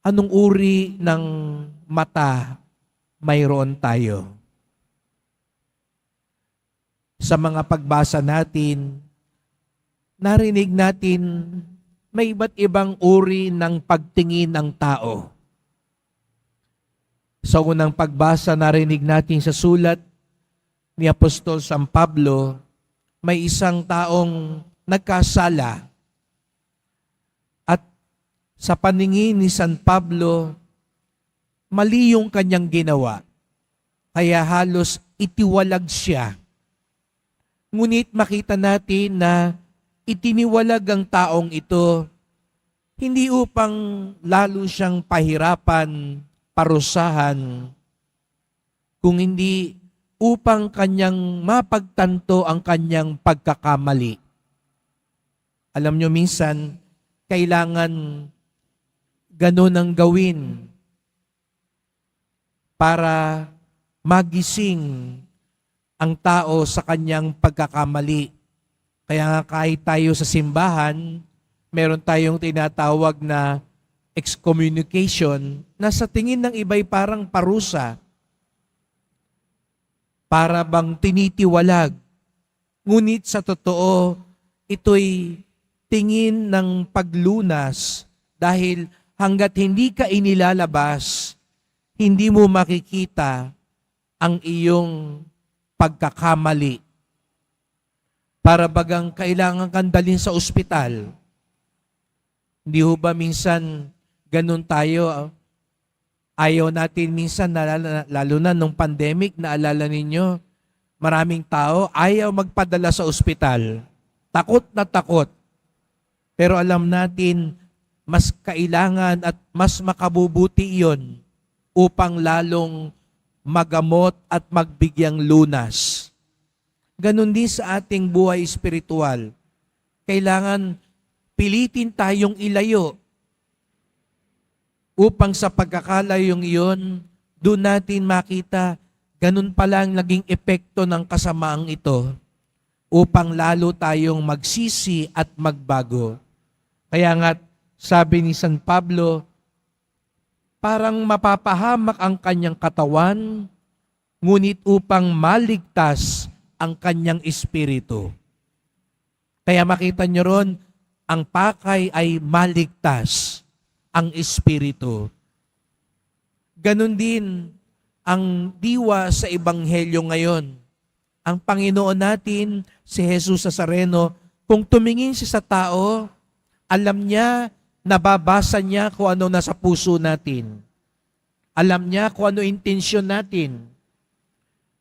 anong uri ng mata mayroon tayo? Sa mga pagbasa natin, narinig natin may iba't ibang uri ng pagtingin ng tao. Sa unang pagbasa, narinig natin sa sulat ni Apostol San Pablo, may isang taong nagkasala. Sa paningin ni San Pablo, mali yung kanyang ginawa. Kaya halos itiwalag siya. Ngunit makita natin na itiniwalag ang taong ito hindi upang lalo siyang pahirapan, parusahan, kung hindi upang kanyang mapagtanto ang kanyang pagkakamali. Alam nyo, minsan, kailangan ganun ang gawin para magising ang tao sa kanyang pagkakamali. Kaya nga kahit tayo sa simbahan, meron tayong tinatawag na excommunication na sa tingin ng iba'y parang parusa. Para bang tinitiwalag. Ngunit sa totoo, ito'y tingin ng paglunas dahil hanggat hindi ka inilalabas, hindi mo makikita ang iyong pagkakamali. Para bagang kailangan kang dalhin sa ospital. Hindi ho ba minsan ganun tayo? Ayaw natin minsan, nalala- lalo na nung pandemic, naalala ninyo, maraming tao ayaw magpadala sa ospital. Takot na takot. Pero alam natin, mas kailangan at mas makabubuti iyon upang lalong magamot at magbigyang lunas. Ganon din sa ating buhay espiritual. Kailangan pilitin tayong ilayo upang sa pagkakalayong iyon, doon natin makita ganun pala ang naging epekto ng kasamaang ito upang lalo tayong magsisi at magbago. Kaya nga, sabi ni San Pablo, parang mapapahamak ang kanyang katawan, ngunit upang maligtas ang kanyang espiritu. Kaya makita nyo ron, ang pakay ay maligtas ang espiritu. Ganon din ang diwa sa ebanghelyo ngayon. Ang Panginoon natin, si Jesus Nazareno, kung tumingin siya sa tao, alam niya, nababasa niya kung ano nasa puso natin. Alam niya kung ano intensyon natin.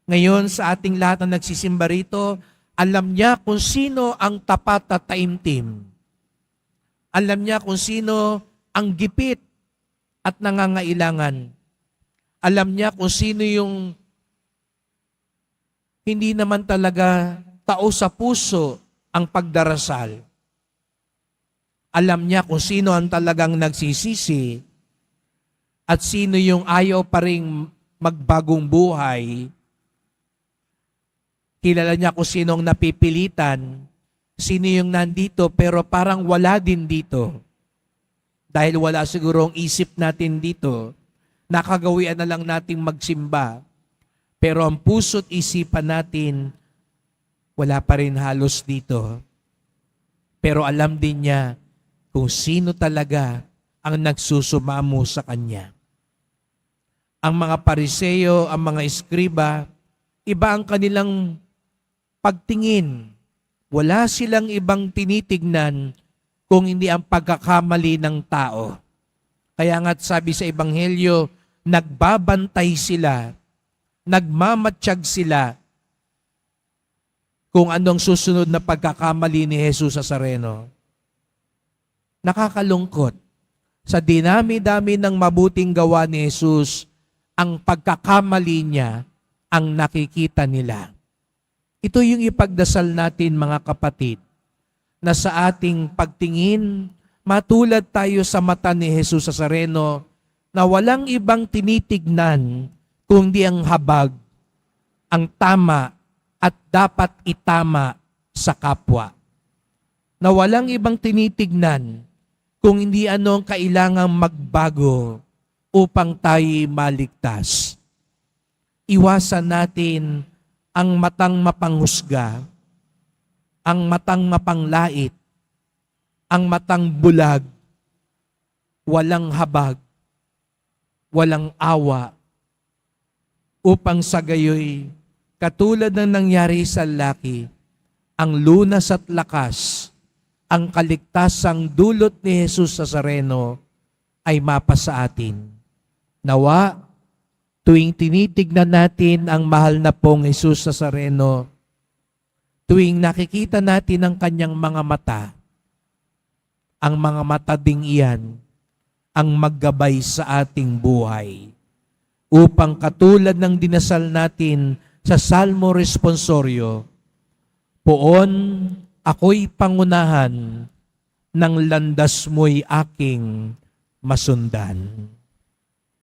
Ngayon, sa ating lahat na nagsisimba rito, alam niya kung sino ang tapat at taimtim. Alam niya kung sino ang gipit at nangangailangan. Alam niya kung sino yung hindi naman talaga tao sa puso ang pagdarasal. Alam niya kung sino ang talagang nagsisisi at sino yung ayaw pa rin magbagong buhay. Kilala niya kung sino ang napipilitan, sino yung nandito pero parang wala din dito. Dahil wala siguro ang isip natin dito, nakagawian na lang nating magsimba. Pero ang puso't isipan natin, wala pa rin halos dito. Pero alam din niya kung sino talaga ang nagsusumamo sa kanya. Ang mga pariseyo, ang mga eskriba, iba ang kanilang pagtingin. Wala silang ibang tinitignan kung hindi ang pagkakamali ng tao. Kaya nga't sabi sa Ebanghelyo, nagbabantay sila, nagmamatsyag sila kung anong susunod na pagkakamali ni Jesus Nazareno. Nakakalungkot. Sa dinami-dami ng mabuting gawa ni Jesus, ang pagkakamali niya ang nakikita nila. Ito yung ipagdasal natin mga kapatid, na sa ating pagtingin, matulad tayo sa mata ni Jesus Nazareno na walang ibang tinitignan kundi ang habag, ang tama at dapat itama sa kapwa. Na walang ibang tinitignan kung hindi ano ang kailangang magbago upang tayo maligtas. Iwasan natin ang matang mapanghusga, ang matang mapanglait, ang matang bulag, walang habag, walang awa, upang sa gayoy, katulad ng nangyari sa laki, ang lunas at lakas, ang kaligtasang dulot ni Jesus sa Sareno ay mapa sa atin. Nawa, tuwing tinitignan natin ang mahal na pong Jesus sa Sareno, tuwing nakikita natin ang kanyang mga mata, ang mga mata ding iyan, ang maggabay sa ating buhay. Upang katulad ng dinasal natin sa Salmo Responsorio, Poon, ako'y pangunahan, ng landas mo'y aking masundan.